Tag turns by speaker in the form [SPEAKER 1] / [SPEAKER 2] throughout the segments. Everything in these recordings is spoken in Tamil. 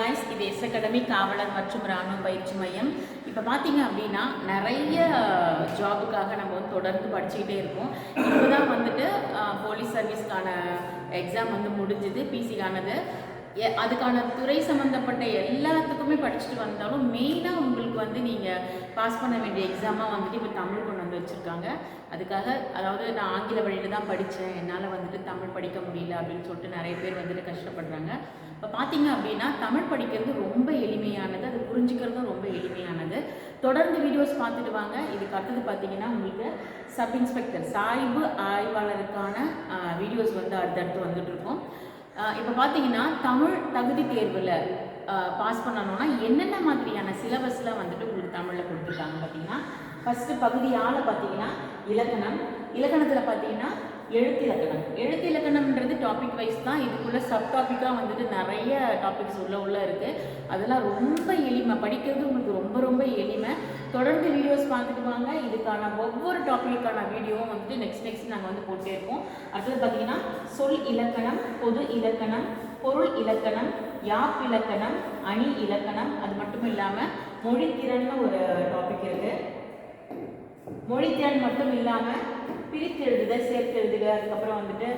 [SPEAKER 1] காய்ஸ் இது எஸ் அகாடமி காவலர் மற்றும் இராணுவ பயிற்சி மையம். இப்போ பார்த்தீங்க அப்படின்னா நிறைய ஜாபுக்காக நம்ம வந்து தொடர்ந்து படிச்சுக்கிட்டே இருக்கோம். இப்போ தான் வந்துட்டு போலீஸ் சர்வீஸ்க்கான எக்ஸாம் வந்து முடிஞ்சுது பிசிக்கானது எ- அதுக்கான துறை சம்மந்தப்பட்ட எல்லாத்துக்குமே படிச்சுட்டு வந்தாலும் மெயினாக உங்களுக்கு வந்து நீங்கள் பாஸ் பண்ண வேண்டிய எக்ஸாமாக வந்துட்டு இப்போ தமிழ் கொண்டு வந்து வச்சுருக்காங்க. அதுக்காக அதாவது நான் ஆங்கில வழியில் தான் படித்தேன் என்னால் வந்துட்டு தமிழ் படிக்க முடியல அப்படின்னு சொல்லிட்டு நிறைய பேர் வந்துட்டு கஷ்டப்படுறாங்க. இப்போ பார்த்தீங்க அப்படின்னா தமிழ் படிக்கிறது ரொம்ப எளிமையானது. அது புரிஞ்சுக்கிறதும் ரொம்ப எளிமையானது. தொடர்ந்து வீடியோஸ் பார்த்துட்டு வாங்க. இதுக்கு அடுத்தது பார்த்தீங்கன்னா உங்களுக்கு சப் இன்ஸ்பெக்டர் சாய்பு ஆய்வாளருக்கான வீடியோஸ் வந்து அடுத்தடுத்து வந்துட்டு இருக்கோம். இப்போ பார்த்தீங்கன்னா தமிழ் தகுதி தேர்வில் பாஸ் பண்ணணும்னா என்னென்ன மாதிரியான சிலபஸ்லாம் வந்துட்டு உங்களுக்கு தமிழில் கொடுத்துருக்காங்க பார்த்தீங்கன்னா ஃபஸ்ட்டு பகுதியால் பார்த்தீங்கன்னா இலக்கணம் இலக்கணத்தில் பார்த்தீங்கன்னா எழுத்து இலக்கணம். எழுத்து இலக்கணம்ன்றது டாபிக் வைஸ் தான். இதுக்குள்ளே சப் டாப்பிக்காக வந்துட்டு நிறைய டாபிக்ஸ் உள்ள உள்ள இருக்குது அதெல்லாம் ரொம்ப எளிமை. படிக்கிறது உங்களுக்கு ரொம்ப ரொம்ப எளிமை. தொடர்ந்து வீடியோஸ் பார்த்துட்டு வாங்க. இதுக்கான ஒவ்வொரு டாப்பிக்கான வீடியோவும் வந்துட்டு நெக்ஸ்ட் நெக்ஸ்ட் நாங்கள் வந்து போட்டே இருக்கோம் அடுத்தது பார்த்தீங்கன்னா சொல் இலக்கணம் பொது இலக்கணம் பொருள் இலக்கணம் யாப் இலக்கணம் அணி இலக்கணம் அது மட்டும் இல்லாமல் மொழித்திறன்னு ஒரு டாபிக் இருக்குது மொழித்திறன் மட்டும் இல்லாமல் பிரித்து எழுதுக சேர்த்து எழுதுக அதுக்கப்புறம் வந்துட்டு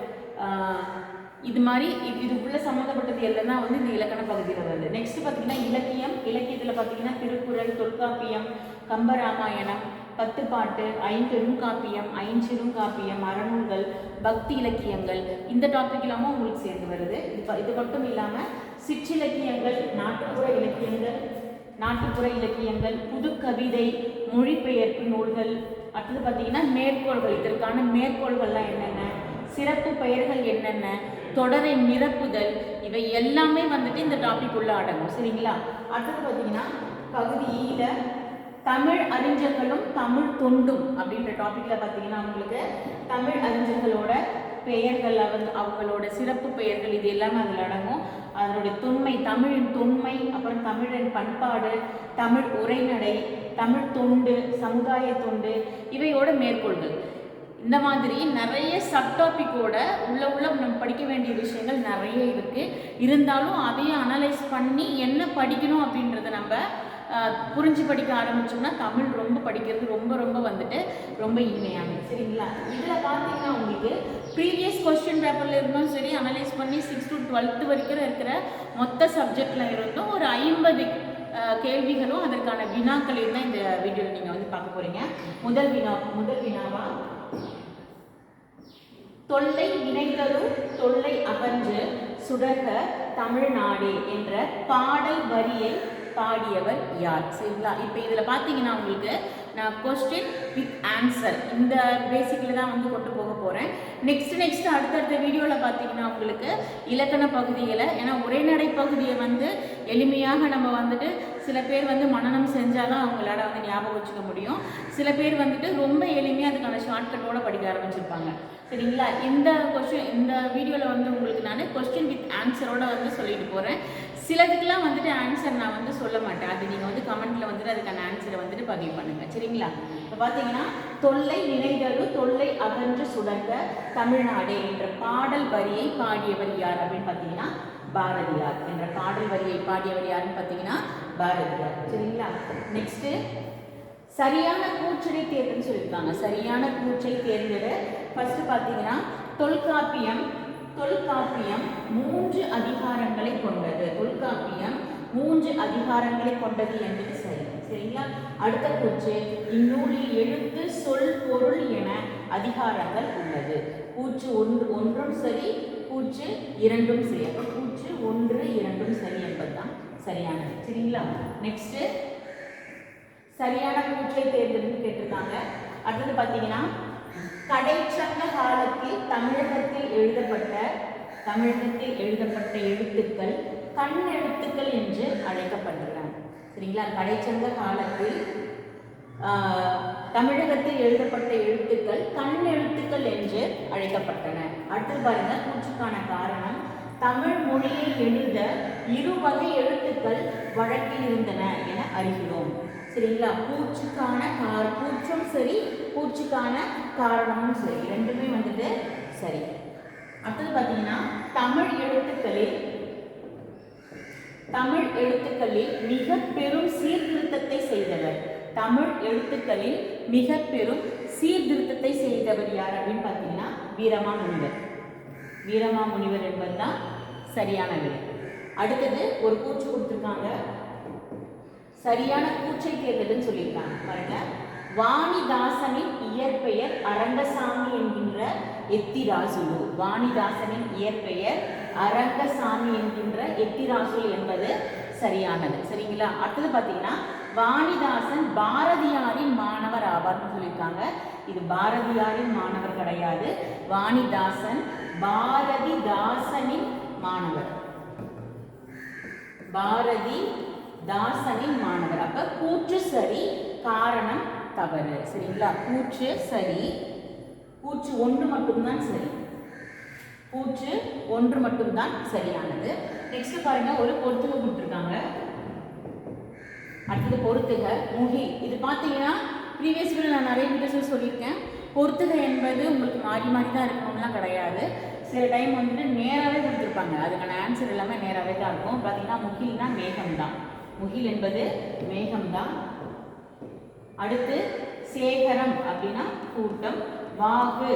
[SPEAKER 1] இது மாதிரி இது உள்ள சம்மந்தப்பட்டது எல்லாம் வந்து இந்த இலக்கண பகுதியில் வருது. நெக்ஸ்ட் பார்த்தீங்கன்னா இலக்கியம். இலக்கியத்தில் பார்த்தீங்கன்னா திருக்குறள் தொல்காப்பியம் கம்பராமாயணம் பத்துப்பாட்டு ஐம்பெருங்காப்பியம் ஐஞ்சிறுங்காப்பியம் அறநூல்கள் பக்தி இலக்கியங்கள். இந்த டாபிக் இல்லாமல் உங்களுக்கு சேர்ந்து வருது. இது இது மட்டும் இல்லாமல் சிற்றிலக்கியங்கள் நாட்டுப்புற இலக்கியங்கள் நாட்டுப்புற இலக்கியங்கள் புது கவிதை மொழிபெயர்ப்பு நூல்கள் அடுத்தது பார்த்தீங்கன்னா மேற்கோள்கள். இதற்கான மேற்கோள்கள்லாம் என்னென்ன? சிறப்பு பெயர்கள் என்னென்ன? தொடரை நிரப்புதல். இவை எல்லாமே வந்துட்டு இந்த டாபிக் உள்ள அடங்கும். சரிங்களா? அடுத்தது பார்த்தீங்கன்னா பகுதியில் தமிழ் அறிஞர்களும் தமிழ் தொண்டும் அப்படின்ற டாபிக்ல பார்த்தீங்கன்னா உங்களுக்கு தமிழ் அறிஞர்களோட பெயர்கள் அவங்க அவங்களோட சிறப்பு பெயர்கள் இது எல்லாமே அதில் அடங்கும். அதனுடைய தொன்மை தமிழின் தொன்மை அப்புறம் தமிழின் பண்பாடு தமிழ் உரைநடை தமிழ் தொண்டு சமுதாய தொண்டு இவையோட மேற்கோள்கள். இந்த மாதிரி நிறைய சப் டாப்பிக்கோட உள்ள உள்ள நம்ம படிக்க வேண்டிய விஷயங்கள் நிறைய இருக்குது இருந்தாலும் அதையும் அனலைஸ் பண்ணி என்ன படிக்கணும் அப்படின்றத நம்ம புரிஞ்சு படிக்க ஆரம்பிச்சோம்னா தமிழ் ரொம்ப படிக்கிறது ரொம்ப ரொம்ப வந்துட்டு ரொம்ப இனிமையாகும் சரிங்களா? இதில் பார்த்தீங்கன்னா உங்களுக்கு ப்ரீவியஸ் கொஸ்டின் பேப்பர்ல இருந்தும் சரி அனலைஸ் பண்ணி சிக்ஸ் டு டுவெல்த்து வரைக்கும் இருக்கிற மொத்த சப்ஜெக்டில் இருந்தும் ஒரு ஐம்பது கேள்விகளும் அதற்கான வினாக்களையும் தான் இந்த வீடியோவில் நீங்கள் வந்து பார்க்க போகிறீங்க முதல் வினா முதல் வினாவா? தொல்லை வினைதரு தொல்லை அகன்று சுடர்க தமிழ்நாடு என்ற பாடல் வரியை பாடியவர் யார்? சரிங்களா இப்போ இதில் பார்த்தீங்கன்னா உங்களுக்கு நான் கொஸ்டின் வித் ஆன்சர் இந்த பேசிக்கில் தான் வந்து கொண்டு போக போகிறேன் நெக்ஸ்ட் நெக்ஸ்ட் அடுத்தடுத்த வீடியோவில் பார்த்தீங்கன்னா உங்களுக்கு இலக்கண பகுதிகளை ஏன்னா உரைநடை பகுதியை வந்து எளிமையாக நம்ம வந்துட்டு சில பேர் வந்து மனனம் செஞ்சால் தான் அவங்களால வந்து ஞாபகம் வச்சுக்க முடியும். சில பேர் வந்துட்டு ரொம்ப எளிமையாக அதுக்கான ஷார்ட்கட்டோட படிக்க ஆரம்பிச்சிருப்பாங்க. சரிங்களா? இந்த கொஸ்டின் இந்த வீடியோவில் வந்து உங்களுக்கு நான் கொஸ்டின் வித் ஆன்சரோட வந்து சொல்லிட்டு போகிறேன் சிலதுக்கெல்லாம் வந்துட்டு ஆன்சர் நான் வந்து சொல்ல மாட்டேன். அது நீங்கள் வந்து கமெண்ட்டில் வந்துட்டு அதுக்கான ஆன்சரை வந்துட்டு பதிவு பண்ணுங்கள் சரிங்களா? இப்போ பார்த்தீங்கன்னா தொல்லை நினைதரு தொல்லை அகன்று சுடர்க தமிழ்நாடே என்ற பாடல் வரியை பாடியவர் யார் அப்படின்னு பார்த்தீங்கன்னா பாரதியார் என்ற பாடல் வரியை பாடியவர் யாருன்னு பார்த்தீங்கன்னா பாரதியார். சரிங்களா? நெக்ஸ்ட்டு சரியான கூச்சலை தேர்வுன்னு சொல்லியிருக்காங்க. சரியான கூச்சை தேர்ந்தெடு. ஃபஸ்ட்டு பார்த்தீங்கன்னா தொல்காப்பியம் தொல்காப்பியம் மூன்று அதிகாரங்களை கொண்டது. தொல்காப்பியம் மூன்று அதிகாரங்களை கொண்டது என்பது சரி. சரிங்களா? அடுத்த கூற்று. இந்நூலில் எழுத்து சொல் பொருள் என அதிகாரங்கள் உள்ளது. கூற்று ஒன்று ஒன்றும் சரி கூற்று இரண்டும் சரி. அப்போ கூற்று ஒன்று இரண்டும் சரி என்பதுதான் சரியானது. சரிங்களா? நெக்ஸ்ட்டு சரியான கூற்றை தேர்ந்தெடுத்து கேட்டிருக்காங்க. அடுத்தது பார்த்தீங்கன்னா கடைச்சங்க காலத்தில் தமிழகத்தில் எழுதப்பட்ட தமிழகத்தில் எழுதப்பட்ட எழுத்துக்கள் கண் எழுத்துக்கள் என்று அழைக்கப்பட்டன. சரிங்களா? கடைச்சங்க காலத்தில் தமிழகத்தில் எழுதப்பட்ட எழுத்துக்கள் கண் எழுத்துக்கள் என்று அழைக்கப்பட்டன. அடுத்து பாருங்க கூற்றுக்கான காரணம். தமிழ் மொழியை எழுத இரு வகை எழுத்துக்கள் வழக்கில் இருந்தன என அறிகிறோம். சரிங்களா? பூச்சுக்கான கார பூச்சும் சரி பூச்சுக்கான காரணமும் சரி. ரெண்டுமே வந்துட்டு சரி. அடுத்தது பார்த்தீங்கன்னா தமிழ் எழுத்துக்களில் தமிழ் எழுத்துக்களில் மிக பெரும் சீர்திருத்தத்தை செய்தவர். தமிழ் எழுத்துக்களில் மிக பெரும் சீர்திருத்தத்தை செய்தவர் யார் அப்படின்னு பார்த்தீங்கன்னா வீரமாமுனிவர். வீரமாமுனிவர் என்பதுதான் சரியான விடை. அடுத்தது ஒரு பூச்சி கொடுத்துருக்காங்க. சரியான கூச்சை தேர்ந்தெடுன்னு சொல்லியிருக்காங்க பாருங்க. வாணிதாசனின் இயற்பெயர் அரங்கசாமி என்கின்ற எத்திராசுலு. வாணிதாசனின் இயற்பெயர் அரங்கசாமி என்கின்ற எத்திராசுலு என்பது சரியானது. சரிங்களா? அடுத்தது பார்த்தீங்கன்னா வாணிதாசன் பாரதியாரின் மாணவர் ஆவார்னு சொல்லியிருக்காங்க. இது பாரதியாரின் மாணவர் கிடையாது. வாணிதாசன் பாரதிதாசனின் மாணவர். பாரதி தாசனின் மாணவர். அப்ப கூற்று சரி காரணம் தவறு. சரிங்களா? கூற்று சரி. கூற்று ஒன்று மட்டும்தான் சரி. கூற்று ஒன்று மட்டும்தான் சரியானது. நெக்ஸ்ட் பாருங்க ஒரு பொறுத்துக கொடுத்துருக்காங்க. அடுத்தது பொறுத்துக. முகி இது பார்த்தீங்கன்னா ப்ரீவியஸ் வீடியோ நான் நிறைய வீடியோஸ் சொல்லியிருக்கேன். பொறுத்துக என்பது உங்களுக்கு மாறி மாறி தான் இருக்கணும்லாம் கிடையாது. சில டைம் வந்துட்டு நேராகவே கொடுத்துருப்பாங்க. அதுக்கான ஆன்சர் எல்லாமே நேராகவே தான் இருக்கும். பார்த்தீங்கன்னா முகில்னா மேகம் தான் முகில் என்பது மேகம்தான். அடுத்து சேகரம் அப்படின்னா கூட்டம். வாகு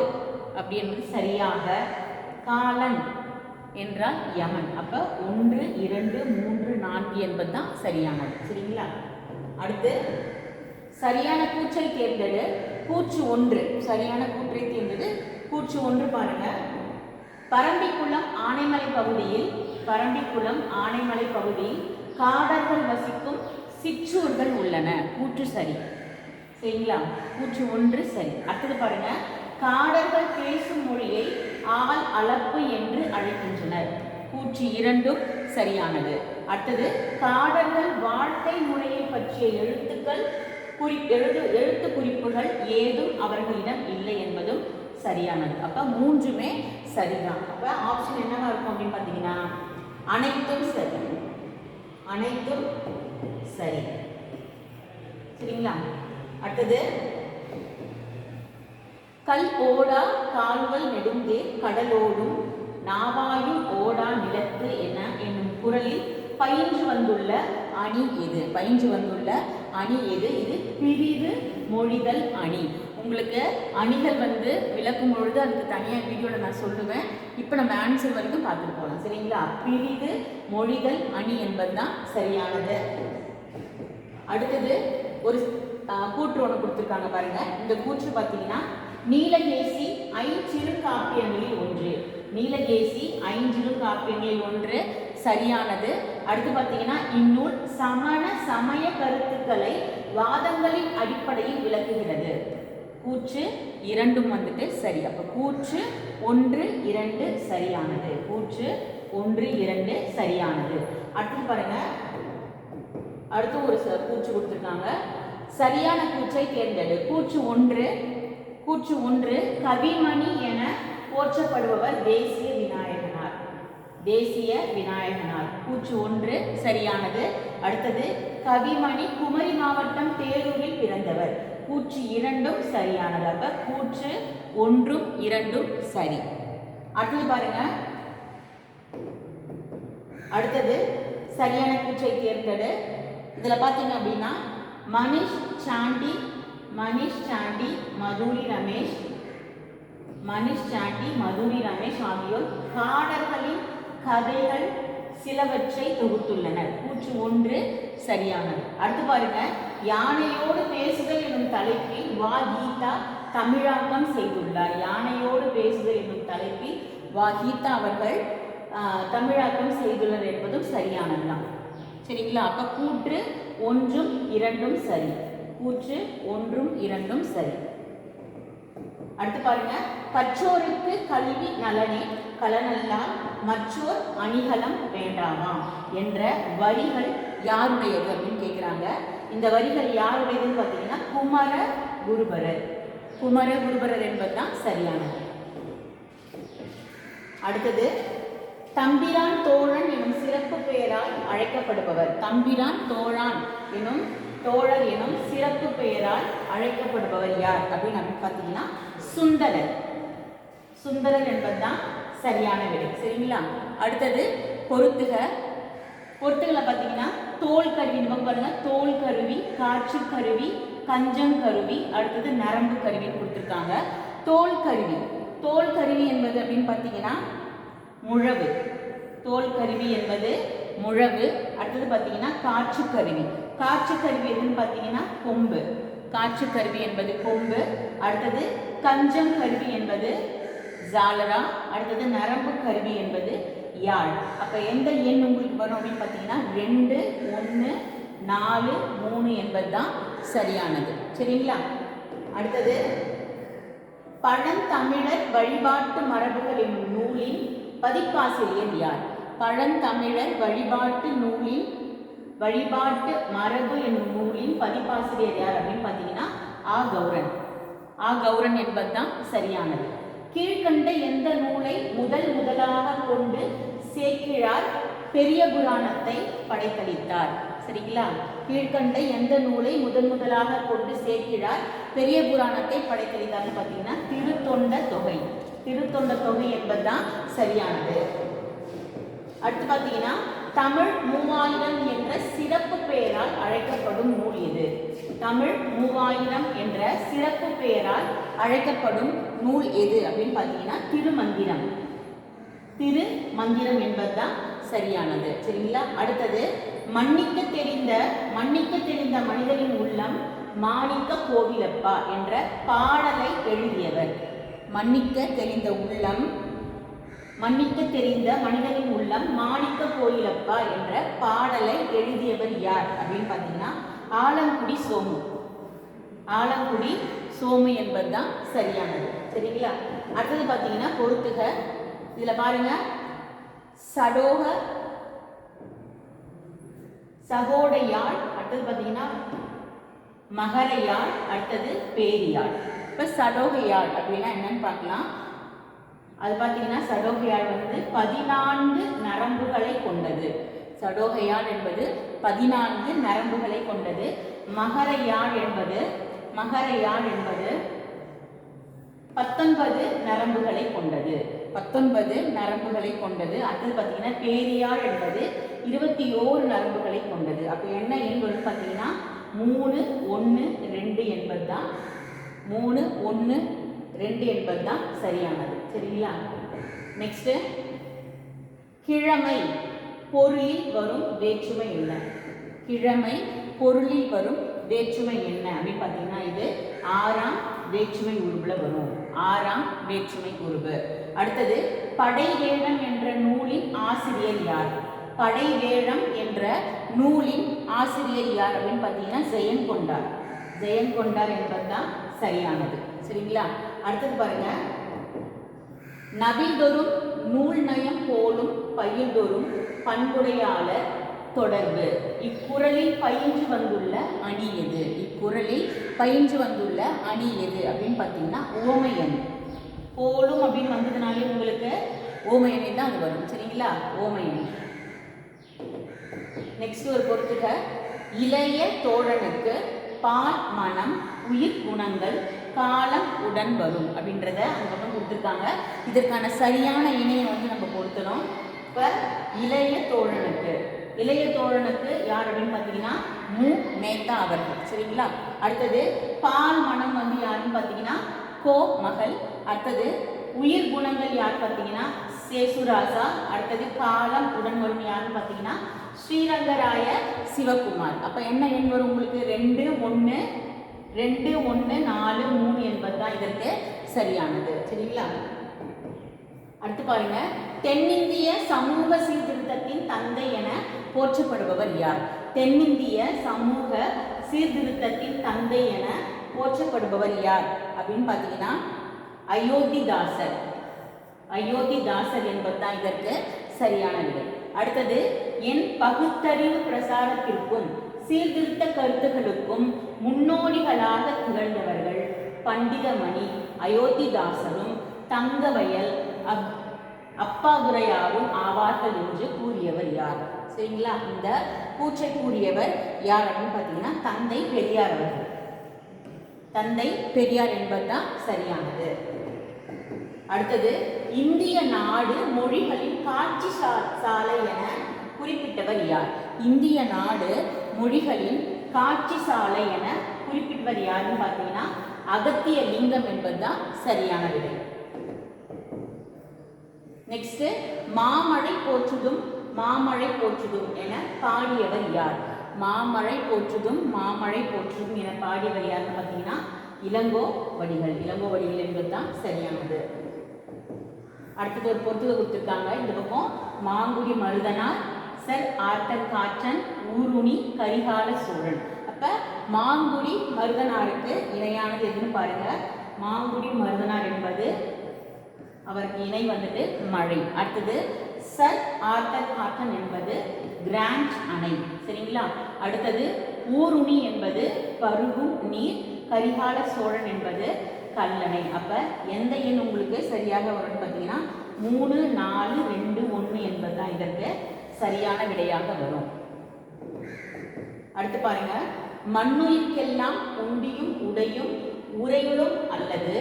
[SPEAKER 1] அப்படி என்பது சரியாக. காலன் என்றால் யமன். அப்ப ஒன்று இரண்டு மூன்று நான்கு என்பது தான் சரியானது. சரிங்களா? அடுத்து சரியான கூச்சல் தேர்ந்தது கூச்சு ஒன்று. சரியான கூற்றை தேர்ந்தது கூச்சு ஒன்று பாருங்க. பரம்பிக்குளம் ஆனைமலை பகுதியில் பரம்பிக்குளம் ஆனைமலை பகுதியில் காடர்கள் வசிக்கும் சிற்றூர்கள் உள்ளன. கூற்று சரி. சரிங்களா கூற்று ஒன்று சரி. அடுத்தது பாருங்க. காடர்கள் பேசும் மொழியை ஆள் அளப்பு என்று அழைக்கின்றனர். கூற்று இரண்டும் சரியானது. அடுத்தது காடர்கள் வாழ்க்கை முறையை பற்றிய எழுத்துக்கள் குறி எழுது எழுத்து குறிப்புகள் ஏதும் அவர்களிடம் இல்லை என்பதும் சரியானது. அப்ப மூன்றுமே சரிதான். அப்ப ஆப்ஷன் என்னவா இருக்கும் அப்படின்னு பார்த்தீங்கன்னா அனைத்தும் சரி. அனைத்தும் சரி. சரிங்களா? அடுத்தது கல் ஓடா கால்கள் நெடுந்தே கடலோடும் நாவாயும் ஓடா நிலத்து என என்னும் குரலில் பயின்று வந்துள்ள அணி எது? பயின்று வந்துள்ள அணி எது? இது பிரிவு மொழிதல் அணி. உங்களுக்கு அணிகள் வந்து விளக்கும் பொழுது அதுக்கு தனியாக வீடியோவில் நான் சொல்லுவேன். இப்போ நம்ம ஆன்சர் வரைக்கும் பார்த்துட்டு போகலாம் சரிங்களா? பிரிவு மொழிகள் அணி என்பது தான் சரியானது. அடுத்தது ஒரு கூற்று ஒன்று கொடுத்துருக்காங்க பாருங்க. இந்த கூற்று பார்த்தீங்கன்னா நீலகேசி ஐஞ்சிறு காப்பியங்களில் ஒன்று. நீலகேசி ஐஞ்சிறு காப்பியங்களில் ஒன்று சரியானது. அடுத்து பார்த்தீங்கன்னா இந்நூல் சமண சமய கருத்துக்களை வாதங்களின் அடிப்படையில் விளக்குகிறது. கூற்று இரண்டும் வந்துட்டு சரி. அப்போ கூற்று ஒன்று இரண்டு சரியானது. கூற்று ஒன்று இரண்டு சரியானது. அடுத்து பாருங்க. அடுத்து ஒரு ச- கூற்று கொடுத்துருக்காங்க. சரியான கூற்றை தேர்ந்தெடு. கூற்று ஒன்று கூற்று ஒன்று கவிமணி என போற்றப்படுபவர் தேசிய விநாயகனார். தேசிய விநாயகனார். கூற்று ஒன்று சரியானது. அடுத்தது கவிமணி குமரி மாவட்டம் தேரூரில் பிறந்தவர். கூற்று இரண்டும் சரியானது. அப்ப கூற்று ஒன்றும் இரண்டும் சரி. அடுத்தது பாருங்க. அடுத்தது சரியான கூற்றை தேர்ந்தெடு. இதில் பார்த்தீங்க அப்படின்னா Manish Sandy Manish Sandy Madhuri Ramesh Manish Sandy Madhuri Ramesh ஆகியோர் காடர்களின் கதைகள் சிலவற்றை தொகுத்துள்ளனர். கூற்று ஒன்று சரியானது. அடுத்து பாருங்க. யானையோடு பேசுதல் என்னும் தலைப்பில் வா கீதா தமிழாக்கம் செய்துள்ளார். யானையோடு பேசுதல் என்னும் தலைப்பில் வா கீதா அவர்கள் தமிழாக்கம் செய்துள்ளனர் என்பதும் சரியானதுதான். சரிங்களா? அப்ப கூற்று ஒன்றும் இரண்டும் சரி. கூற்று ஒன்றும் இரண்டும் சரி. அடுத்து பாருங்க. கற்றோருக்கு கல்வி நலனே கலனெல்லாம் மற்றோர் அணிகலம் வேண்டாமா என்ற வரிகள் யாருடையது அப்படின்னு கேட்குறாங்க இந்த வரிகள் யாருடையதுன்னு பார்த்தீங்கன்னா குமர குருபரர். குமர குருபரர் என்பதுதான் சரியானது. அடுத்தது தம்பிரான் தோழன் எனும் சிறப்பு பெயரால் அழைக்கப்படுபவர். தம்பிரான் தோழான் எனும் தோழர் எனும் சிறப்பு பெயரால் அழைக்கப்படுபவர் யார் அப்படின்னு அப்படின்னு பார்த்தீங்கன்னா சுந்தரர். சுந்தரர் என்பதுதான் சரியான விடை. சரிங்களா? அடுத்தது பொருத்துக பொருத்துகளை பார்த்தீங்கன்னா தோல் கருவி நம்ம பாருங்க. தோல் கருவி காற்று கருவி கஞ்சம் கருவி அடுத்தது நரம்பு கருவி கொடுத்துருக்காங்க. தோல் கருவி. தோல் கருவி என்பது அப்படின்னு பார்த்தீங்கன்னா முழவு. தோல் கருவி என்பது முழவு. அடுத்தது பார்த்தீங்கன்னா காற்று கருவி. காற்று கருவி எதுன்னு பார்த்தீங்கன்னா கொம்பு. காற்று கருவி என்பது கொம்பு. அடுத்தது கஞ்சம் கருவி என்பது ஜாலரா அடுத்தது நரம்பு கருவி என்பது யாழ். அப்போ எந்த எண் உங்களுக்கு வரும் அப்படின்னு பார்த்தீங்கன்னா ரெண்டு ஒன்று நாலு மூணு என்பது தான் சரியானது. சரிங்களா? அடுத்தது பழந்தமிழர் வழிபாட்டு மரபுகள் என்னும் நூலின் பதிப்பாசிரியர் யார்? பழந்தமிழர் வழிபாட்டு நூலின் வழிபாட்டு மரபு என்னும் நூலின் பதிப்பாசிரியர் யார் அப்படின்னு பார்த்தீங்கன்னா ஆ கௌரன். ஆ கௌரன் என்பதுதான் சரியானது. கீழ்கண்ட எந்த நூலை முதல் முதலாக கொண்டு சேக்கிழார் பெரிய புராணத்தை படைத்தளித்தார்? சரிங்களா? கீழ்கண்ட எந்த நூலை முதன் முதலாக கொண்டு சேர்க்கிறார் பெரிய புராணத்தை படைத்தளித்தார்னு பார்த்தீங்கன்னா திருத்தொண்ட தொகை. திருத்தொண்ட தொகை என்பதுதான் சரியானது. அடுத்து பார்த்தீங்கன்னா தமிழ் மூவாயிரம் என்ற சிறப்பு பெயரால் அழைக்கப்படும் நூல் எது தமிழ் மூவாயிரம் என்ற சிறப்பு பெயரால் அழைக்கப்படும் நூல் எது அப்படின்னு பார்த்தீங்கன்னா திருமந்திரம். திரு மந்திரம் என்பதுதான் சரியானது. சரிங்களா? அடுத்தது மன்னிக்க தெரிந்த மன்னிக்க தெரிந்த மனிதரின் உள்ளம் மாணிக்க கோவிலப்பா என்ற பாடலை எழுதியவர். மன்னிக்க தெரிந்த உள்ளம் மன்னிக்க தெரிந்த மனிதனின் உள்ளம் மாணிக்க கோயிலப்பா என்ற பாடலை எழுதியவர் யார்? அப்படின்னு பார்த்தீங்கன்னா ஆலங்குடி சோமு. ஆலங்குடி சோமு என்பதுதான் சரியானது. சரிங்களா? அடுத்தது பார்த்தீங்கன்னா பொறுத்துக. இதில் பாருங்க. சடோக சகோடையாள் அடுத்தது பார்த்தீங்கன்னா மகரையாள் அடுத்தது பேரியாள். இப்போ சடோகையாள் அப்படின்னா என்னன்னு பார்க்கலாம். அது பார்த்தீங்கன்னா சடோகையாள் வந்து பதினான்கு நரம்புகளை கொண்டது. சடோகையாள் என்பது பதினான்கு நரம்புகளை கொண்டது. மகரையாள் என்பது மகரையாள் என்பது பத்தொன்பது நரம்புகளை கொண்டது. பத்தொன்பது நரம்புகளை கொண்டது. அடுத்தது பார்த்தீங்கன்னா பேரியாள் என்பது இருபத்தி ஓரு நரம்புகளை கொண்டது. அப்போ என்ன எண்கள் பார்த்தீங்கன்னா மூணு ஒன்று ரெண்டு என்பது தான் மூணு ஒன்று ரெண்டு என்பது தான் சரியானது. சரிங்களா நெக்ஸ்ட்டு கிழமை பொருளில் வரும் வேற்றுமை என்ன? கிழமை பொருளில் வரும் வேற்றுமை என்ன? அப்படின்னு பார்த்தீங்கன்னா இது ஆறாம் வேற்றுமை உருவில் வரும். ஆறாம் வேற்றுமை உருவு. அடுத்தது படைவேடம் என்ற நூலின் ஆசிரியர் யார்? படைவேடம் என்ற நூலின் ஆசிரியர் யார் அப்படின்னு பார்த்தீங்கன்னா ஜெயன் கொண்டார். ஜெயன்கொண்டார் என்பது தான் சரியானது. சரிங்களா? அடுத்தது பாருங்க. நபிதொரும் நூல் நயம் போலும் பயிர்தொரும் பண்புடையாளர் தொடர்பு. இக்குறளில் பயின்று வந்துள்ள அணி எது? இக்குறளில் பயின்று வந்துள்ள அணி எது? அப்படின்னு பார்த்தீங்கன்னா ஓமையன். போலும் அப்படின்னு வந்ததுனாலே உங்களுக்கு ஓமை தான் அது வரும். சரிங்களா? ஓமை நெக்ஸ்ட் ஒரு பொறுத்துக. இளைய தோழனுக்கு பால் மனம் உயிர் குணங்கள் காலம் உடன் வரும் அப்படின்றத அதுக்கப்புறம் கொடுத்துருக்காங்க. இதற்கான சரியான இணையை வந்து நம்ம கொடுத்துடும் இப்போ இளைய தோழனுக்கு இளைய தோழனுக்கு யார் அப்படின்னு பார்த்தீங்கன்னா மு. மேத்தா அவர்கள். சரிங்களா? அடுத்தது பால் மனம் வந்து யாருன்னு பார்த்தீங்கன்னா கோ மகள். அடுத்தது உயிர் குணங்கள் யார் பார்த்தீங்கன்னா சேசுராசா. அடுத்தது காலம் உடன் வரும் யாருன்னு பார்த்தீங்கன்னா ஸ்ரீரங்கராய சிவகுமார். அப்போ என்ன எண் வரும் உங்களுக்கு? ரெண்டு ஒன்று ரெண்டு ஒன்று நாலு மூணு என்பது தான் இதற்கு சரியானது. சரிங்களா? அடுத்து பாருங்க. தென்னிந்திய சமூக சீர்திருத்தத்தின் தந்தை என போற்றப்படுபவர் யார்? தென்னிந்திய சமூக சீர்திருத்தத்தின் தந்தை என போற்றப்படுபவர் யார்? அப்படின்னு பார்த்தீங்கன்னா அயோத்திதாசர். அயோத்திதாசர் என்பது தான் இதற்கு சரியான விடை. அடுத்தது என் பகுத்தறிவு பிரசாரத்திற்கும் சீர்திருத்த கருத்துகளுக்கும் முன்னோடிகளாக திகழ்ந்தவர்கள் பண்டிதமணி அயோத்திதாசனும் தங்கவயல் அப் அப்பாதுரையாவும் ஆவார்கள் என்று கூறியவர் யார்? சரிங்களா? இந்த கூற்றை கூறியவர் யார் அப்படின்னு பார்த்தீங்கன்னா தந்தை பெரியார் அவர்கள். தந்தை பெரியார் என்பது தான் சரியானது. அடுத்தது இந்திய நாடு மொழிகளின் காட்சி சா- சாலை என குறிப்பிட்டவர் யார்? இந்திய நாடு மொழிகளின் காட்சி சாலை என குறிப்பிடுவது யாருன்னு பார்த்தீங்கன்னா அகத்திய லிங்கம் என்பதுதான் சரியான விடை. நெக்ஸ்ட் மாமழை போற்றுதும் மாமழை போற்றுதும் என பாடியவர் யார்? மாமழை போற்றுதும் மாமழை போற்றுதும் என பாடியவர் யாருன்னு பார்த்தீங்கன்னா இளங்கோ வடிகள். இளங்கோ வடிகள் என்பது தான் சரியானது. அடுத்தது ஒரு பொறுத்துக கொடுத்துருக்காங்க. இந்த பக்கம் Mangudi Maruthanar sir Arthur Cotton ஊருணி Karikala Cholan அப்போ மாங்குடி மருதனாருக்கு இணையானது எதுன்னு பாருங்க. மாங்குடி மருதனார் என்பது அவருக்கு இணை வந்துட்டு மழை. அடுத்தது சர் ஆர்த்தர் காட்டன் என்பது கிராண்ட் அணை. சரிங்களா? அடுத்தது ஊருணி என்பது பருகும் நீர் கரிகால சோழன் என்பது கல்லணை. அப்போ எந்த எண் உங்களுக்கு சரியாக வரும்னு பார்த்தீங்கன்னா மூணு நாலு ரெண்டு ஒன்று என்பது தான் இதற்கு சரியான விடையாக வரும். அடுத்து பாருங்க. மண்ணுயிர்க்கெல்லாம் உண்டியும் உடையும் உரையுளும் அல்லது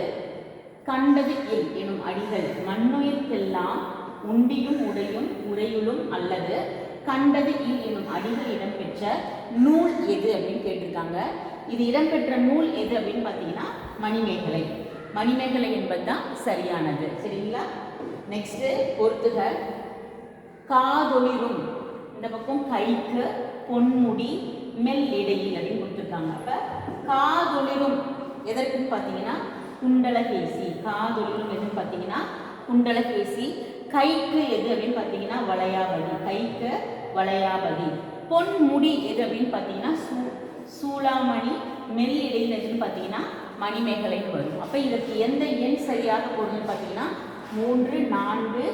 [SPEAKER 1] கண்டது இல் எனும் அடிகள். மண்ணுயிர்க்கெல்லாம் உண்டியும் உடையும் உரையுளும் அல்லது கண்டது இல் எனும் அடிகள் இடம்பெற்ற நூல் எது அப்படின்னு கேட்டிருக்காங்க. இது இடம்பெற்ற நூல் எது அப்படின்னு பார்த்தீங்கன்னா மணிமேகலை. மணிமேகலை என்பது தான் சரியானது. சரிங்களா? நெக்ஸ்ட் பொறுத்துக காதொளிரும். இந்த பக்கம் கைக்கு பொன்முடி மெல் இடையில் அப்படின்னு கொடுத்துருக்காங்க. அப்ப காதொளிரும் எதற்குன்னு பார்த்தீங்கன்னா குண்டலகேசி. காதொளிரும் எதுன்னு பார்த்தீங்கன்னா குண்டலகேசி. கைக்கு எது அப்படின்னு பார்த்தீங்கன்னா வளையாபதி. கைக்கு வளையாபதி. பொன்முடி எது அப்படின்னு பார்த்தீங்கன்னா சூ சூளாமணி மெல் இடையில் எதுன்னு பார்த்தீங்கன்னா மணிமேகலைன்னு வரும். அப்போ இதற்கு எந்த எண் சரியாக போடுதுன்னு பார்த்தீங்கன்னா மூன்று நான்கு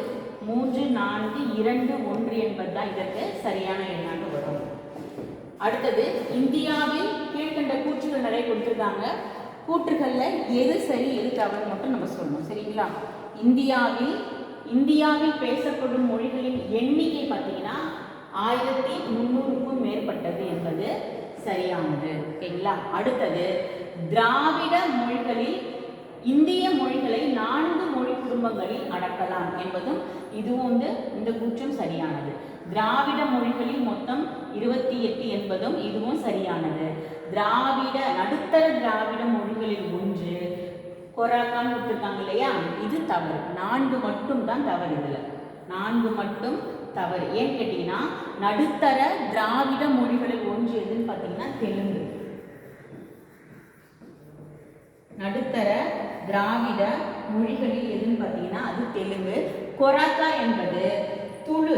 [SPEAKER 1] மூன்று நான்கு இரண்டு ஒன்று என்பது தான் இதற்கு சரியான எண்ணாக வரும். அடுத்தது இந்தியாவில் கீழ்கண்ட கூற்றுகள் நிறைய கொடுத்துருக்காங்க. கூற்றுகளில் எது சரி எது தவறு மட்டும் நம்ம சொல்லணும். சரிங்களா? இந்தியாவில் இந்தியாவில் பேசப்படும் மொழிகளின் எண்ணிக்கை பார்த்தீங்கன்னா ஆயிரத்தி முந்நூறுக்கும் மேற்பட்டது என்பது சரியானது. ஓகேங்களா? அடுத்தது திராவிட மொழிகளில் இந்திய மொழிகளை நான்கு மொழி குடும்பங்களில் அடக்கலாம் என்பதும் இதுவும் வந்து இந்த குற்றம் சரியானது. திராவிட மொழிகளில் மொத்தம் இருபத்தி எட்டு என்பதும் இதுவும் சரியானது. திராவிட நடுத்தர திராவிட மொழிகளில் ஒன்று. கொராக்கான்னு கொடுத்துருக்காங்க இல்லையா? இது தவறு. நான்கு மட்டும் தான் தவறு இதில். நான்கு மட்டும் தவறு. ஏன்னு கேட்டீங்கன்னா நடுத்தர திராவிட மொழிகளில் ஒன்று எதுன்னு பார்த்தீங்கன்னா தெலுங்கு. நடுத்தர திராவிட மொழிகளில் எதுன்னு பார்த்தீங்கன்னா அது தெலுங்கு. கொராக்கா என்பது துளு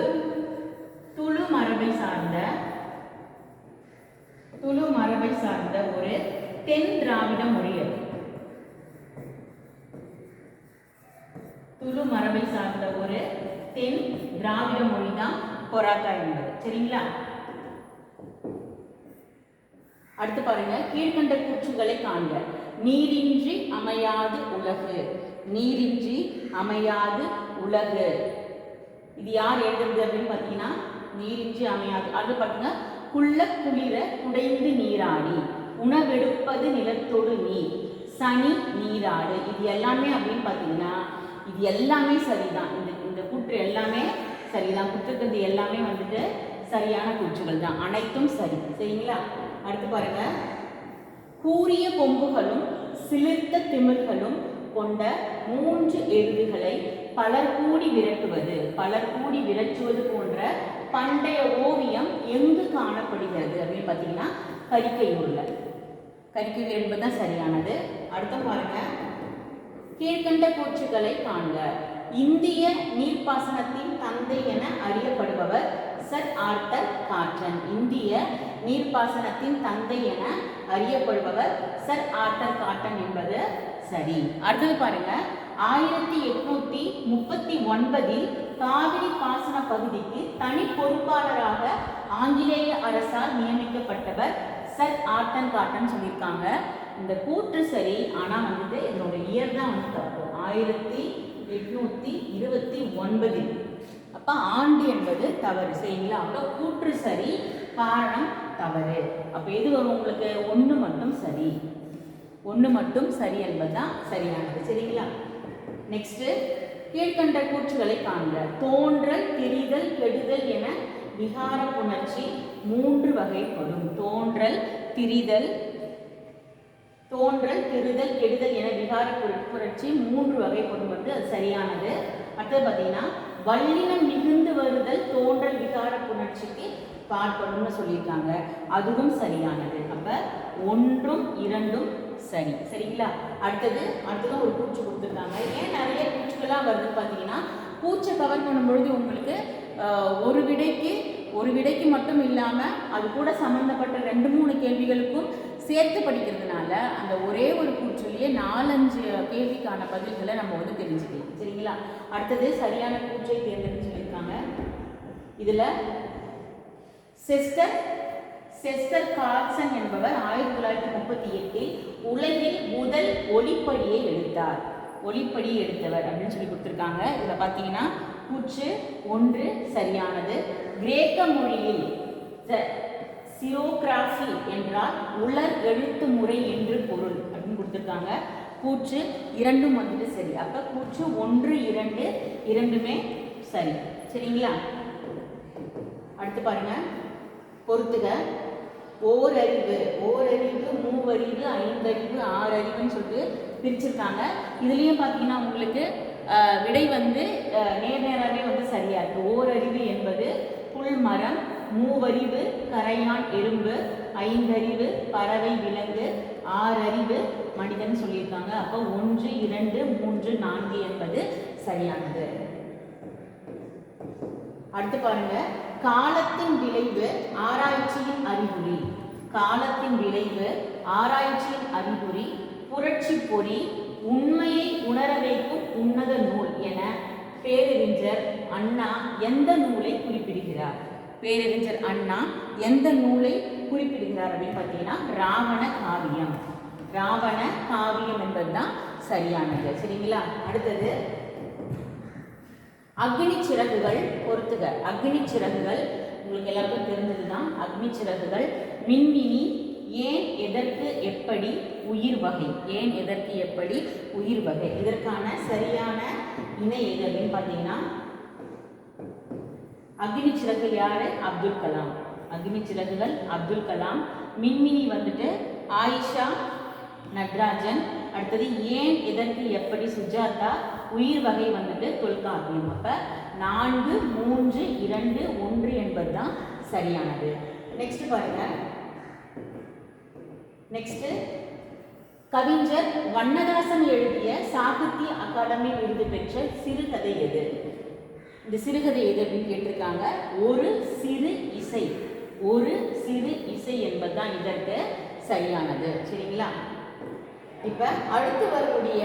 [SPEAKER 1] துளு மரபை சார்ந்த துளு மரபை சார்ந்த ஒரு தென் திராவிட மொழி அது. துளு மரபை சார்ந்த ஒரு தென் திராவிட மொழி தான் கொராக்கா என்பது. சரிங்களா? அடுத்து பாருங்க கீழ்கண்ட கூற்றுகளை காண்க. நீரின்றி அமையாது உலகு. நீரின்றி அமையாது உலகு. இது யார் எழுதுறது அப்படின்னு பார்த்தீங்கன்னா நீரின்றி அமையாது. அது பார்த்தீங்கன்னா குள்ள குளிர குடைந்து நீராடி உணவெடுப்பது நிலத்தோடு நீர் சனி நீராடு. இது எல்லாமே அப்படின்னு பார்த்தீங்கன்னா இது எல்லாமே சரிதான். இந்த இந்த கூற்று எல்லாமே சரிதான். குற்றுக்கிறது எல்லாமே வந்துட்டு சரியான கூற்றுகள் தான். அனைத்தும் சரி. சரிங்களா? அடுத்து பாருங்கள் கூரிய கொம்புகளும் சிலிர்த்த திமிர்களும் கொண்ட மூன்று எருதுகளை பலர் கூடி விரட்டுவது பலர் கூடி விரட்டுவது போன்ற பண்டைய ஓவியம் எங்கு காணப்படுகிறது அப்படின்னு பார்த்தீங்கன்னா கரிக்கையூர்ல. கரிக்கையூர் என்பதுதான் சரியானது. அடுத்து பாருங்க. கீழ்கண்ட கூற்றுகளை காண்க. இந்திய நீர்ப்பாசனத்தின் தந்தை என அறியப்படுபவர் சர் ஆர்த்தர் காட்டன் இந்திய நீர்ப்பாசனத்தின் தந்தை என அறியப்படுபவர் சர் ஆர்த்தர் காட்டன் என்பது சரி. அடுத்தது பாருங்க. ஆயிரத்தி எட்நூத்தி முப்பத்தி ஒன்பதில் காவிரி பாசன பகுதிக்கு தனி பொறுப்பாளராக ஆங்கிலேய அரசால் நியமிக்கப்பட்டவர் சர் ஆர்டன் காட்டன் சொல்லியிருக்காங்க. இந்த கூற்று சரி ஆனால் வந்துட்டு இதனோட இயர் தான் வந்து தப்பு ஆயிரத்தி எட்நூத்தி இருபத்தி ஒன்பதில் அப்போ ஆண்டு என்பது தவறு சரிங்களா? அப்போ கூற்று சரி காரணம் தவறு. அப்போ எது வரும் உங்களுக்கு? ஒன்று மட்டும் சரி. ஒன்று மட்டும் சரி என்பதுதான் சரியானது சரிங்களா? நெக்ஸ்ட்டு கீழ்கண்ட கூற்றுகளை காண்க. தோன்றல் திரிதல் கெடுதல் என விகார புணர்ச்சி மூன்று வகைப்படும். தோன்றல் திரிதல் தோன்றல் திருதல் கெடுதல் என விகார புரட்சி மூன்று வகைப்படும் வந்து அது சரியானது. அடுத்தது பார்த்தீங்கன்னா வல்லினம் மிகுந்து வருதல் தோன்றல் விகார புணர்ச்சிக்கு பாற்படும்னு சொல்லியிருக்காங்க. அதுவும் சரியானது. அப்ப ஒன்றும் இரண்டும் சரி. சரிங்களா? அடுத்தது அடுத்தது ஒரு பூச்சி கொடுத்துருக்காங்க. ஏன் நிறைய பூச்சிகள்லாம் வருதுன்னு பார்த்தீங்கன்னா பூச்சை கவர் பண்ணும்பொழுது உங்களுக்கு ஒரு விடைக்கு ஒரு விடைக்கு மட்டும் இல்லாமல் அது கூட சம்மந்தப்பட்ட ரெண்டு மூணு கேள்விகளுக்கும் சேர்த்து படிக்கிறதுனால அந்த ஒரே ஒரு கூற்றுலேயே நாலஞ்சு கேள்விக்கான பதில்களை நம்ம வந்து தெரிஞ்சுக்கலாம். சரிங்களா? அடுத்தது சரியான கூற்றை தேர்ந்தெடுத்து சொல்லியிருக்காங்க. இதில் செஸ்டர் செஸ்டர் கார்சன் என்பவர் ஆயிரத்தி தொள்ளாயிரத்தி முப்பத்தி எட்டில் உலகில் முதல் ஒளிப்படியை எடுத்தார். ஒளிப்படியை எடுத்தவர் அப்படின்னு சொல்லி கொடுத்துருக்காங்க. இதில் பார்த்தீங்கன்னா கூற்று ஒன்று சரியானது. கிரேக்க மொழியில் சிரோகிராஃபி என்றால் உலர் எழுத்து முறை என்று பொருள் அப்படின்னு கொடுத்துருக்காங்க. கூற்று இரண்டும் வந்துட்டு சரி. அப்போ கூற்று ஒன்று இரண்டு இரண்டுமே சரி. சரிங்களா? அடுத்து பாருங்க. பொறுத்துக. ஓரறிவு ஓரறிவு மூவறிவு ஐந்தறிவு ஆறறிவுன்னு சொல்லிட்டு பிரிச்சிருக்காங்க. இதுலேயும் பார்த்தீங்கன்னா உங்களுக்கு விடை வந்து நேர் நேராகவே வந்து சரியா இருக்கு. ஓரறிவு என்பது புல்மரம் மூவறிவு கரையான் எறும்பு ஐந்தறிவு பறவை விலங்கு ஆறறிவு மனிதன் சொல்லியிருக்காங்க. அப்போ ஒன்று இரண்டு மூன்று நான்கு என்பது சரியானது. அடுத்து பாருங்க. காலத்தின் விளைவு ஆராய்ச்சியின் அறிகுறி. காலத்தின் விளைவு ஆராய்ச்சியின் அறிகுறி புரட்சி பொறி உண்மையை உணர வைக்கும் உன்னத நூல் என பேரறிஞர் அண்ணா எந்த நூலை குறிப்பிடுகிறார்? பேரறிஞர் அண்ணா எந்த நூலை குறிப்பிடுகிறார் அப்படின்னு பார்த்தீங்கன்னா ராவண காவியம். ராவண காவியம் என்பதுதான் சரியானது. சரிங்களா? அடுத்தது அக்னி சிறகுகள் பொறுத்துக அக்னி சிறகுகள் உங்களுக்கு எல்லாருக்கும் தெரிஞ்சது தான் அக்னி சிறகுகள். மின்மினி ஏன் எதற்கு எப்படி உயிர் வகை? ஏன் எதற்கு எப்படி உயிர் வகை? இதற்கான சரியான இணை எது அப்படின்னு பார்த்தீங்கன்னா அக்னி சிறகுகள் யாரு அப்துல் கலாம். அக்னி சிறகுகள் அப்துல் கலாம். மின்மினி வந்துட்டு ஆயிஷா நட்ராஜன். அடுத்தது ஏன் எதற்கு எப்படி சுஜாதா? உயிர் வகை வந்துட்டு தொல்காப்பியம். அப்போ நான்கு மூன்று இரண்டு ஒன்று என்பது தான் சரியானது. நெக்ஸ்ட் பாருங்க. நெக்ஸ்ட் கவிஞர் வண்ணதாசன் எழுதிய சாகித்ய அகாடமி விருது பெற்ற சிறுகதை எது? இந்த சிறுகதை எது அப்படின்னு கேட்டிருக்காங்க? ஒரு சிறு இசை. ஒரு சிறு இசை என்பதுதான் இதற்கு சரியானது. சரிங்களா? இப்போ அடுத்து வரக்கூடிய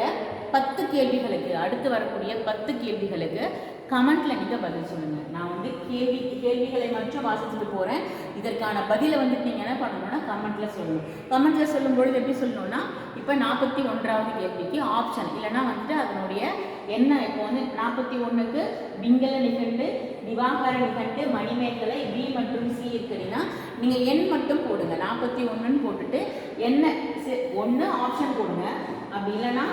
[SPEAKER 1] பத்து கேள்விகளுக்கு அடுத்து வரக்கூடிய பத்து கேள்விகளுக்கு கமெண்ட்ல நீங்க பதில் சொல்லுங்க. நான் வந்து கேள்வி கேள்விகளை மட்டும் வாசிச்சுட்டு போகிறேன் இதற்கான பதிலை வந்துட்டு நீங்கள் என்ன பண்ணணும்னா கமெண்ட்டில் சொல்லணும் கமெண்ட்டில் சொல்லும்பொழுது எப்படி சொல்லணும்னா இப்போ நாற்பத்தி ஒன்றாவது கேள்விக்கு ஆப்ஷன் இல்லைன்னா வந்துட்டு அதனுடைய என்ன இப்போ வந்து நாற்பத்தி ஒன்றுக்கு விங்கல நிகண்டு திவாகர நிகண்டு மணிமேகலை பி மற்றும் சி இருக்குதுன்னா நீங்கள் எண் மட்டும் போடுங்க. நாற்பத்தி ஒன்றுன்னு போட்டுட்டு என்ன ஒன்று ஆப்ஷன் போடுங்க. அப்படி இல்லைன்னா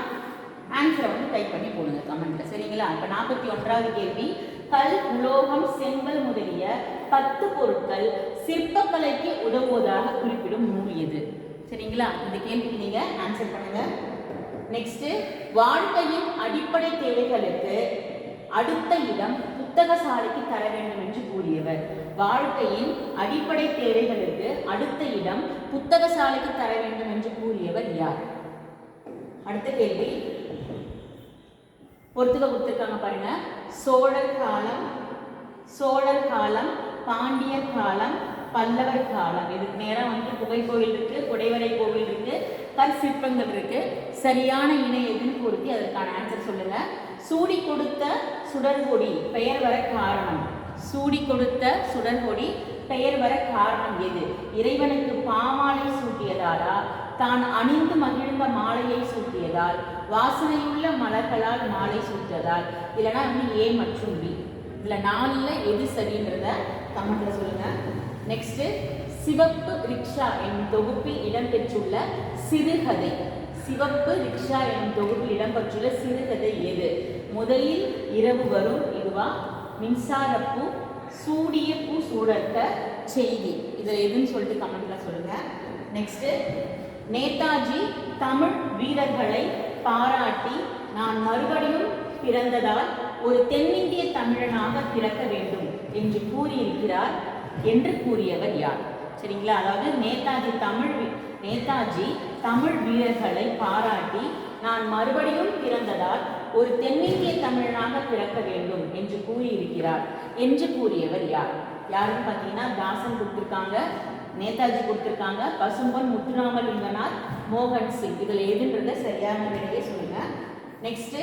[SPEAKER 1] ஆன்சரை வந்து டைப் பண்ணி போடுங்க கமெண்ட்டில் சரிங்களா? இப்போ நாற்பத்தி ஒன்றாவது கேள்வி கல் உலோகம் செங்கல் முதலிய பத்து பொருட்கள் சிற்பக்கலைக்கு உதவுவதாக குறிப்பிடும் நூல் எது சரிங்களா? இந்த கேள்விக்கு நீங்க ஆன்சர் பண்ணுங்க. நெக்ஸ்ட் வாழ்க்கையின் அடிப்படை தேவைகளுக்கு அடுத்த இடம் புத்தகசாலைக்கு தர வேண்டும் என்று கூறியவர். வாழ்க்கையின் அடிப்படை தேவைகளுக்கு அடுத்த இடம் புத்தகசாலைக்கு தர வேண்டும் என்று கூறியவர் யார்? அடுத்த கேள்வி. பொறுத்துக்க கொடுத்துருக்காங்க பாருங்க. சோழர் காலம் சோழர் காலம் பாண்டியர் காலம் பல்லவர் காலம். இதுக்கு நேரம் வந்து குகை கோவில் இருக்கு குடைவரை கோவில் இருக்கு கல் சிற்பங்கள் இருக்கு. சரியான இணை எதுன்னு பொருத்தி அதற்கான ஆன்சர் சொல்லுங்க. சூடி கொடுத்த சுடர்கொடி பெயர் வர காரணம். சூடி கொடுத்த சுடர்கொடி பெயர் வர காரணம் எது? இறைவனுக்கு பாமாலை சூட்டியதாலா? தான் அணிந்து மகிழ்ந்த மாலையை சூட்டியதால் வாசனையுள்ள மலர்களால் மாலை சூட்டியதால் இல்லைன்னா வந்து ஏ மற்றும் பி. இதில் நாலில் எது சரின்றத கமெண்ட்ல சொல்லுங்க. நெக்ஸ்ட் சிவப்பு ரிக்ஷா என் தொகுப்பில் இடம்பெற்றுள்ள சிறுகதை. சிவப்பு ரிக்ஷா என் தொகுப்பில் இடம்பெற்றுள்ள சிறுகதை எது? முதலில் இரவு வரும் இதுவா? மின்சாரப்பூ சூடிய பூ சூடற்ற செய்தி. இதில் எதுன்னு சொல்லிட்டு கமெண்ட்ல சொல்லுங்க. நெக்ஸ்ட் நேதாஜி தமிழ் வீரர்களை பாராட்டி நான் மறுபடியும் பிறந்ததால் ஒரு தென்னிந்திய தமிழனாக பிறக்க வேண்டும் என்று கூறியிருக்கிறார் என்று கூறியவர் யார்? சரிங்களா? அதாவது நேதாஜி தமிழ் நேதாஜி தமிழ் வீரர்களை பாராட்டி நான் மறுபடியும் பிறந்ததால் ஒரு தென்னிந்திய தமிழனாக பிறக்க வேண்டும் என்று கூறியிருக்கிறார் என்று கூறியவர் யார்? யாருன்னு பார்த்தீங்கன்னா தாசன் கொடுத்துருக்காங்க. நேதாஜி கொடுத்துருக்காங்க. பசும்பொன் முத்துராமலிங்கனார் மோகன் சிங். இதில் எதுன்றத சரியான விடையை சொல்லுங்க. நெக்ஸ்ட்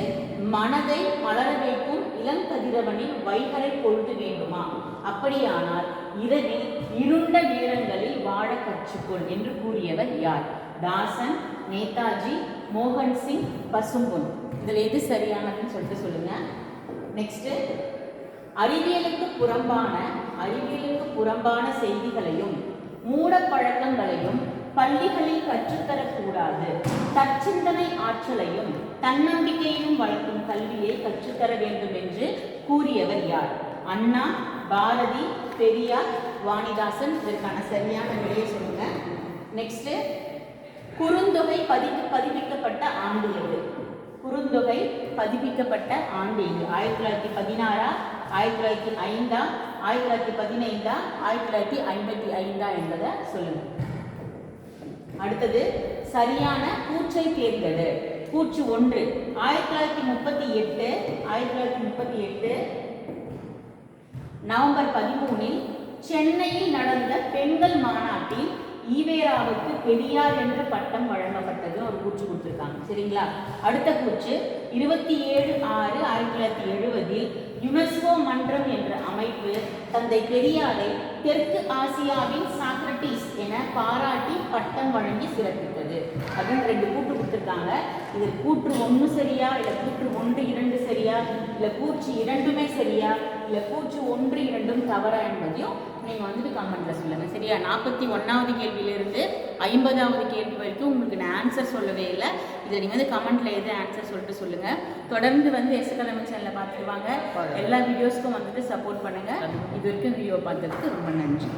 [SPEAKER 1] மனதை மலர வைக்கும் இளங்கதிரவனின் வைகரை பொழுது வேண்டுமா? அப்படியானால் இரவில் இருண்ட நேரங்களில் வாழ கற்றுக்கொள் என்று கூறியவர் யார்? தாசன் நேதாஜி மோகன் சிங் பசும்பொன். இதில் எது சரியானதுன்னு சொல்லிட்டு சொல்லுங்க. நெக்ஸ்ட் அறிவியலுக்கு புறம்பான அறிவியலுக்கு புறம்பான செய்திகளையும் மூடப்பழக்கங்களையும் பள்ளிகளில் கற்றுத்தரக்கூடாது. தற்சிந்தனை ஆற்றலையும் தன்னம்பிக்கையையும் வளர்க்கும் கல்வியை கற்றுத்தர வேண்டும் என்று கூறியவர் யார்? அண்ணா பாரதி பெரியார் வாணிதாசன். இதற்கான சரியான விடையை சொல்லுங்க. நெக்ஸ்ட் குறுந்தொகை பதிப்பு பதிப்பிக்கப்பட்ட ஆண்டு எது? குறுந்தொகை பதிப்பிக்கப்பட்ட ஆண்டு எது? ஆயிரத்தி தொள்ளாயிரத்தி பதினாறா? ஆயிரத்தி தொள்ளாயிரத்தி ஐந்தா ஆயிரத்தி தொள்ளாயிரத்தி பதினைந்தா ஆயிரத்தி தொள்ளாயிரத்தி ஐம்பத்தி ஐந்தா என்பதை சொல்லுங்க. அடுத்தது சரியான கூற்றை தேர்ந்தது கூற்று ஒன்று ஆயிரத்தி தொள்ளாயிரத்தி முப்பத்தி எட்டு ஆயிரத்தி தொள்ளாயிரத்தி முப்பத்தி எட்டு நவம்பர் பதிமூணில் சென்னையில் நடந்த பெண்கள் மாநாட்டில் ஈவேராவுக்கு பெரியார் என்ற பட்டம் வழங்கப்பட்டது ஒரு கூற்று கொடுத்துருக்காங்க. சரிங்களா? அடுத்த கூற்று இருபத்தி ஏழு ஆறு ஆயிரத்தி தொள்ளாயிரத்தி எழுபதில் யுனெஸ்கோ மன்றம் என்ற அமைப்பு தந்தை பெரியாரை தெற்கு ஆசியாவின் சாக்ரட்டிஸ் என பாராட்டி பட்டம் வழங்கி சிறப்பித்தது. அதுவும் ரெண்டு கூட்டு கொடுத்துருக்காங்க இதில் கூற்று ஒன்று சரியா இல்லை கூற்று ஒன்று இரண்டு சரியா இல்லை கூற்று இரண்டுமே சரியா இல்லை கூற்று ஒன்று இரண்டும் தவறா என்பதையும் நீங்கள் வந்துட்டு கமெண்ட்டில் சொல்லுங்கள் சரியா? நாற்பத்தி ஒன்றாவது கேள்வியிலிருந்து ஐம்பதாவது கேள்வி வரைக்கும் உங்களுக்கு நான் ஆன்சர் சொல்லவே இல்லை. இதில் நீங்கள் வந்து கமெண்ட்டில் எது ஆன்சர் சொல்லிட்டு சொல்லுங்கள் தொடர்ந்து வந்து எஸ்கலமை சேனலில் பார்த்துட்டு வாங்க. எல்லா வீடியோஸ்க்கும் வந்துட்டு சப்போர்ட் பண்ணுங்கள் இது வரைக்கும் வீடியோ பார்த்ததுக்கு ரொம்ப நன்றி.